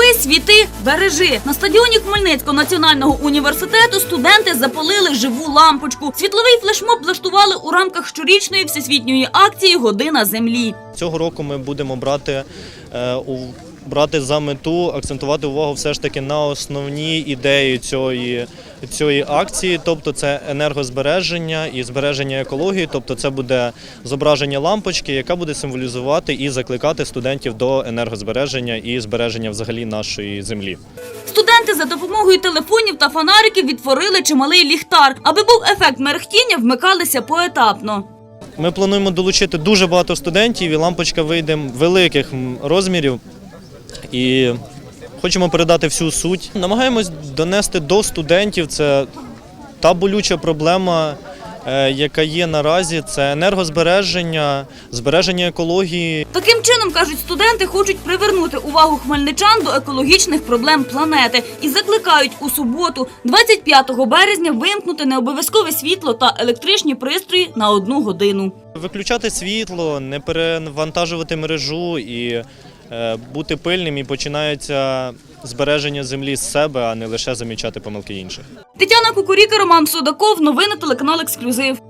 світи, бережи. На стадіоні Хмельницького національного університету студенти запалили живу лампочку. Світловий флешмоб влаштували у рамках щорічної всесвітньої акції Година землі. Цього року ми будемо брати, брати за мету акцентувати увагу все ж таки на основні ідеї цієї, цієї акції, тобто це енергозбереження і збереження екології, тобто це буде зображення лампочки, яка буде символізувати і закликати студентів до енергозбереження і збереження взагалі нашої землі. Студенти за допомогою телефонів та фонариків відтворили чималий ліхтар. Аби був ефект мерехтіння, вмикалися поетапно. Ми плануємо долучити дуже багато студентів, і лампочка вийде великих розмірів. І хочемо передати всю суть. Намагаємось донести до студентів це та болюча проблема, яка є наразі, це енергозбереження, збереження екології. Таким чином, кажуть студенти, хочуть привернути увагу хмельничан до екологічних проблем планети і закликають у суботу, 25 березня, вимкнути необов'язкове світло та електричні пристрої на одну годину. Виключати світло, не перевантажувати мережу і е, бути пильним, і починається збереження землі з себе, а не лише замічати помилки інших. Тетяна Кукуріка, Роман Судаков. Новини телеканал Ексклюзив.